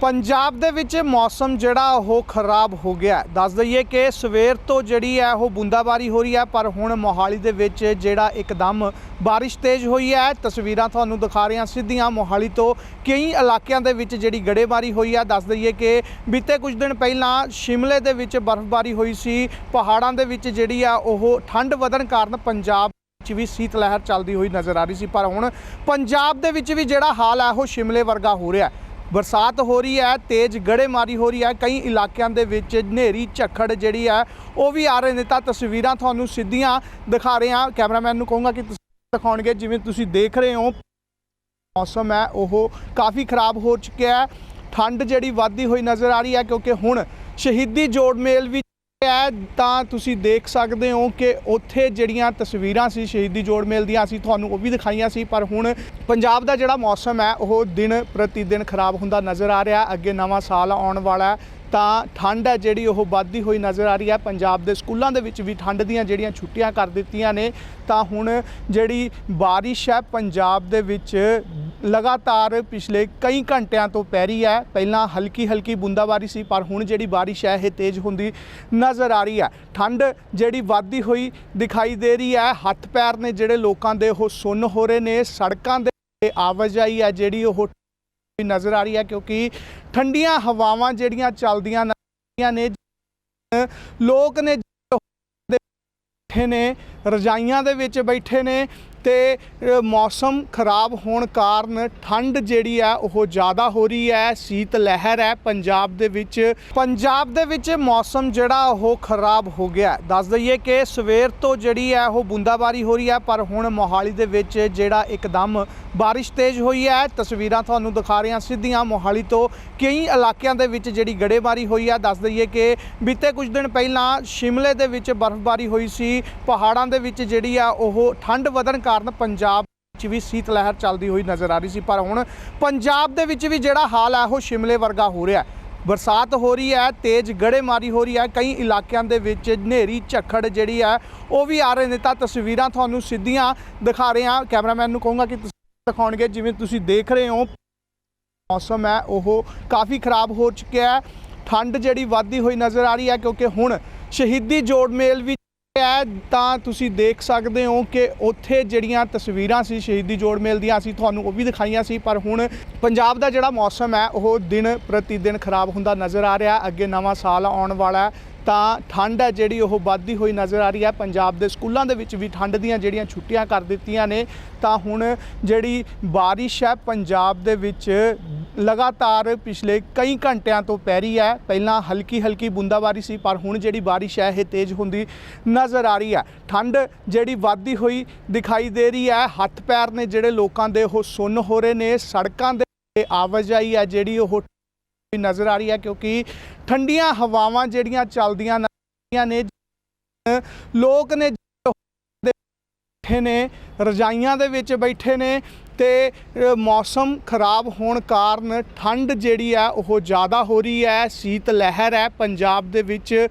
ਪੰਜਾਬ ਦੇ ਵਿੱਚ ਮੌਸਮ ਜਿਹੜਾ ਉਹ ਖਰਾਬ ਹੋ ਗਿਆ ਦੱਸ ਦਈਏ ਕਿ ਸਵੇਰ ਤੋਂ ਜਿਹੜੀ ਹੈ ਉਹ ਬੂੰਦਾਬਾਰੀ ਹੋ ਰਹੀ ਹੈ, ਪਰ ਹੁਣ ਮੋਹਾਲੀ ਦੇ ਵਿੱਚ ਜਿਹੜਾ ਇੱਕਦਮ ਬਾਰਿਸ਼ ਤੇਜ਼ ਹੋਈ ਹੈ। ਤਸਵੀਰਾਂ ਤੁਹਾਨੂੰ ਦਿਖਾ ਰਹੇ ਹਾਂ ਸਿੱਧੀਆਂ ਮੋਹਾਲੀ ਤੋਂ। ਕਈ ਇਲਾਕਿਆਂ ਦੇ ਵਿੱਚ ਜਿਹੜੀ ਗੜੇਬਾਰੀ ਹੋਈ ਹੈ, ਦੱਸ ਦਈਏ ਕਿ ਬੀਤੇ ਕੁਝ ਦਿਨ ਪਹਿਲਾਂ ਸ਼ਿਮਲੇ ਦੇ ਵਿੱਚ ਬਰਫ਼ਬਾਰੀ ਹੋਈ ਸੀ। ਪਹਾੜਾਂ ਦੇ ਵਿੱਚ ਜਿਹੜੀ ਆ ਉਹ ਠੰਡ ਵਧਣ ਕਾਰਨ ਪੰਜਾਬ ਵਿੱਚ ਵੀ ਸੀਤ ਲਹਿਰ ਚੱਲਦੀ ਹੋਈ ਨਜ਼ਰ ਆ ਰਹੀ ਸੀ। ਪਰ ਹੁਣ ਪੰਜਾਬ ਦੇ ਵਿੱਚ ਵੀ ਜਿਹੜਾ ਹਾਲ ਹੈ, ਉਹ ਸ਼ਿਮਲੇ ਵਰਗਾ ਹੋ ਰਿਹਾ ਹੈ। ਬਰਸਾਤ ਹੋ ਰਹੀ ਹੈ, ਤੇਜ਼ ਗੜੇਮਾਰੀ ਹੋ ਰਹੀ ਹੈ, ਕਈ ਇਲਾਕਿਆਂ ਦੇ ਵਿੱਚ ਹਨੇਰੀ, ਝੱਖੜ ਜਿਹੜੀ ਹੈ, ਉਹ ਵੀ ਆ ਰਹੇ ਨੇ। ਤਾਂ ਤਸਵੀਰਾਂ ਤੁਹਾਨੂੰ ਸਿੱਧੀਆਂ ਦਿਖਾ ਰਹੇ ਹਾਂ। ਕੈਮਰਾਮੈਨ ਨੂੰ ਕਹੂੰਗਾ ਕਿ ਤੁਸੀਂ ਦਿਖਾਉਣਗੇ, ਜਿਵੇਂ ਤੁਸੀਂ ਦੇਖ ਰਹੇ ਹੋ। ਮੌਸਮ ਹੈ, ਉਹ ਕਾਫੀ ਖਰਾਬ ਹੋ ਚੁੱਕਿਆ ਹੈ। ਠੰਡ ਜਿਹੜੀ ਵੱਧਦੀ ਹੋਈ ਨਜ਼ਰ ਆ ਰਹੀ ਹੈ, ਕਿਉਂਕਿ ਹੁਣ ਸ਼ਹੀਦੀ ਜੋੜ ਮੇਲ ਵੀ ਹੈ, ਤਾਂ ਤੁਸੀਂ ਦੇਖ ਸਕਦੇ ਹੋ ਕਿ ਉੱਥੇ ਜਿਹੜੀਆਂ ਤਸਵੀਰਾਂ ਸੀ ਸ਼ਹੀਦੀ ਜੋੜ ਮੇਲ ਦੀਆਂ, ਅਸੀਂ ਤੁਹਾਨੂੰ ਉਹ ਵੀ ਦਿਖਾਈਆਂ ਸੀ, ਪਰ ਹੁਣ ਪੰਜਾਬ ਦਾ ਜਿਹੜਾ ਮੌਸਮ ਹੈ, ਉਹ ਦਿਨ ਪ੍ਰਤੀ ਦਿਨ ਖਰਾਬ ਹੁੰਦਾ ਨਜ਼ਰ ਆ ਰਿਹਾ, ਅੱਗੇ ਨਵਾਂ ਸਾਲ ਆਉਣ ਵਾਲਾ ਹੈ, ਤਾਂ ਠੰਡ ਹੈ ਜਿਹੜੀ ਉਹ ਵੱਧਦੀ ਹੋਈ ਨਜ਼ਰ ਆ ਰਹੀ ਹੈ, ਪੰਜਾਬ ਦੇ ਸਕੂਲਾਂ ਦੇ ਵਿੱਚ ਵੀ ਠੰਡ ਦੀਆਂ ਜਿਹੜੀਆਂ ਛੁੱਟੀਆਂ ਕਰ ਦਿੱਤੀਆਂ ਨੇ, ਤਾਂ ਹੁਣ ਜਿਹੜੀ ਬਾਰਿਸ਼ ਹੈ, ਪੰਜਾਬ ਦੇ ਵਿੱਚ ਲਗਾਤਾਰ ਪਿਛਲੇ ਕਈ ਘੰਟਿਆਂ ਤੋਂ ਪੈ ਰਹੀ ਹੈ। ਪਹਿਲਾਂ ਹਲਕੀ ਹਲਕੀ ਬੂੰਦਾਬਾਰੀ ਸੀ, ਪਰ ਹੁਣ ਜਿਹੜੀ ਬਾਰਿਸ਼ ਹੈ, ਇਹ ਤੇਜ਼ ਹੁੰਦੀ ਨਜ਼ਰ ਆ ਰਹੀ ਹੈ। ਠੰਡ ਜਿਹੜੀ ਵੱਧਦੀ ਹੋਈ ਦਿਖਾਈ ਦੇ ਰਹੀ ਹੈ। ਹੱਥ ਪੈਰ ਨੇ ਜਿਹੜੇ ਲੋਕਾਂ ਦੇ ਉਹ ਸੁੰਨ ਹੋ ਰਹੇ ਨੇ। ਸੜਕਾਂ ਦੇ ਆਵਾਜਾਈ ਹੈ, ਜਿਹੜੀ ਉਹ ਨਜ਼ਰ ਆ ਰਹੀ ਹੈ, ਕਿਉਂਕਿ ਠੰਡੀਆਂ ਹਵਾਵਾਂ ਜਿਹੜੀਆਂ ਚੱਲਦੀਆਂ ਨੇ, ਲੋਕ ਨੇ ਬੈਠੇ ਨੇ, ਰਜਾਈਆਂ ਦੇ ਵਿੱਚ ਬੈਠੇ ਨੇ ਤੇ ਮੌਸਮ ਖਰਾਬ ਹੋਣ ਕਾਰਨ ਠੰਡ ਜਿਹੜੀ ਆ ਉਹ ਜ਼ਿਆਦਾ ਹੋ ਰਹੀ ਹੈ, ਸੀਤ ਲਹਿਰ ਹੈ ਪੰਜਾਬ ਦੇ ਵਿੱਚ। ਪੰਜਾਬ ਦੇ ਵਿੱਚ ਮੌਸਮ ਜਿਹੜਾ, ਉਹ ਖਰਾਬ ਹੋ ਗਿਆ ਦੱਸ ਦਈਏ ਕਿ ਸਵੇਰ ਤੋਂ ਜਿਹੜੀ ਹੈ, ਉਹ ਬੂੰਦਾਬਾਰੀ ਹੋ ਰਹੀ ਹੈ, ਪਰ ਹੁਣ ਮੋਹਾਲੀ ਦੇ ਵਿੱਚ ਜਿਹੜਾ ਇੱਕਦਮ ਬਾਰਿਸ਼ ਤੇਜ਼ ਹੋਈ ਹੈ। ਤਸਵੀਰਾਂ ਤੁਹਾਨੂੰ ਦਿਖਾ ਰਹੇ ਹਾਂ ਸਿੱਧੀਆਂ ਮੋਹਾਲੀ ਤੋਂ। ਕਈ ਇਲਾਕਿਆਂ ਦੇ ਵਿੱਚ ਜਿਹੜੀ ਗੜੇਬਾਰੀ ਹੋਈ ਹੈ, ਦੱਸ ਦਈਏ ਕਿ ਬੀਤੇ ਕੁਝ ਦਿਨ ਪਹਿਲਾਂ ਸ਼ਿਮਲੇ ਦੇ ਵਿੱਚ ਬਰਫ਼ਬਾਰੀ ਹੋਈ ਸੀ। ਪਹਾੜਾਂ ਦੇ ਵਿੱਚ ਜਿਹੜੀ ਆ ਉਹ ਠੰਡ ਵਧਣ ਕਾਰਨ ਪੰਜਾਬ ਵਿੱਚ ਵੀ ਸੀਤ ਲਹਿਰ ਚੱਲਦੀ ਹੋਈ ਨਜ਼ਰ ਆ ਰਹੀ ਸੀ, ਪਰ ਹੁਣ ਪੰਜਾਬ ਦੇ ਵਿੱਚ ਵੀ ਜਿਹੜਾ ਹਾਲ ਹੈ ਉਹ ਸ਼ਿਮਲੇ ਵਰਗਾ ਹੋ ਰਿਹਾ ਹੈ। ਬਰਸਾਤ ਹੋ ਰਹੀ ਹੈ, ਤੇਜ਼ ਗੜੇਮਾਰੀ ਹੋ ਰਹੀ ਹੈ, ਕਈ ਇਲਾਕਿਆਂ ਦੇ ਵਿੱਚ ਹਨੇਰੀ, ਝੱਖੜ ਜਿਹੜੀ ਹੈ, ਉਹ ਵੀ ਆ ਰਹੇ ਨੇ। ਤਾਂ ਤਸਵੀਰਾਂ ਤੁਹਾਨੂੰ ਸਿੱਧੀਆਂ ਦਿਖਾ ਰਹੇ ਹਾਂ। ਕੈਮਰਾਮੈਨ ਨੂੰ ਕਹੂੰਗਾ ਕਿ ਤੁਸੀਂ ਦਿਖਾਉਣਗੇ, ਜਿਵੇਂ ਤੁਸੀਂ ਦੇਖ ਰਹੇ ਹੋ, ਮੌਸਮ ਹੈ, ਉਹ ਕਾਫੀ ਖਰਾਬ ਹੋ ਚੁੱਕਿਆ ਹੈ। ਠੰਡ ਜਿਹੜੀ ਵੱਧਦੀ ਹੋਈ ਨਜ਼ਰ ਆ ਰਹੀ ਹੈ, ਕਿਉਂਕਿ ਹੁਣ ਸ਼ਹੀਦੀ ਜੋੜ ਮੇਲ ਵੀ ਹੈ, ਤਾਂ ਤੁਸੀਂ ਦੇਖ ਸਕਦੇ ਹੋ ਕਿ ਉੱਥੇ ਜਿਹੜੀਆਂ ਤਸਵੀਰਾਂ ਸੀ ਸ਼ਹੀਦੀ ਜੋੜ ਮੇਲ ਦੀਆਂ, ਅਸੀਂ ਤੁਹਾਨੂੰ ਉਹ ਵੀ ਦਿਖਾਈਆਂ ਸੀ, ਪਰ ਹੁਣ ਪੰਜਾਬ ਦਾ ਜਿਹੜਾ ਮੌਸਮ ਹੈ, ਉਹ ਦਿਨ ਪ੍ਰਤੀ ਦਿਨ ਖਰਾਬ ਹੁੰਦਾ ਨਜ਼ਰ ਆ ਰਿਹਾ, ਅੱਗੇ ਨਵਾਂ ਸਾਲ ਆਉਣ ਵਾਲਾ ਤਾਂ ਠੰਡ ਹੈ ਜਿਹੜੀ ਉਹ ਵੱਧਦੀ ਹੋਈ ਨਜ਼ਰ ਆ ਰਹੀ ਹੈ, ਪੰਜਾਬ ਦੇ ਸਕੂਲਾਂ ਦੇ ਵਿੱਚ ਵੀ ਠੰਡ ਦੀਆਂ ਜਿਹੜੀਆਂ ਛੁੱਟੀਆਂ ਕਰ ਦਿੱਤੀਆਂ ਨੇ, ਤਾਂ ਹੁਣ ਜਿਹੜੀ ਬਾਰਿਸ਼ ਹੈ, ਪੰਜਾਬ ਦੇ ਵਿੱਚ ਲਗਾਤਾਰ ਪਿਛਲੇ ਕਈ ਘੰਟਿਆਂ ਤੋਂ ਪੈ ਰਹੀ ਹੈ। ਪਹਿਲਾਂ ਹਲਕੀ ਹਲਕੀ ਬੂੰਦਾਬਾਰੀ ਸੀ, ਪਰ ਹੁਣ ਜਿਹੜੀ ਬਾਰਿਸ਼ ਹੈ, ਇਹ ਤੇਜ਼ ਹੁੰਦੀ ਨਜ਼ਰ ਆ ਰਹੀ ਹੈ। ਠੰਡ ਜਿਹੜੀ ਵੱਧਦੀ ਹੋਈ ਦਿਖਾਈ ਦੇ ਰਹੀ ਹੈ। ਹੱਥ ਪੈਰ ਨੇ ਜਿਹੜੇ ਲੋਕਾਂ ਦੇ ਉਹ ਸੁੰਨ ਹੋ ਰਹੇ ਨੇ। ਸੜਕਾਂ ਦੇ ਆਵਾਜਾਈ ਹੈ, ਜਿਹੜੀ ਉਹ ਨਜ਼ਰ ਆ ਰਹੀ ਹੈ, ਕਿਉਂਕਿ ਠੰਡੀਆਂ ਹਵਾਵਾਂ ਜਿਹੜੀਆਂ ਚੱਲਦੀਆਂ ਨੇ, ਲੋਕ ਨੇ ਬੈਠੇ ਨੇ, ਰਜਾਈਆਂ ਦੇ ਵਿੱਚ ਬੈਠੇ ਨੇ ਤੇ ਮੌਸਮ ਖਰਾਬ ਹੋਣ ਕਾਰਨ ਠੰਡ ਜਿਹੜੀ ਹੈ ਉਹ ਜ਼ਿਆਦਾ ਹੋ ਰਹੀ ਹੈ ਸੀਤ ਲਹਿਰ ਹੈ, ਪੰਜਾਬ ਦੇ ਵਿੱਚ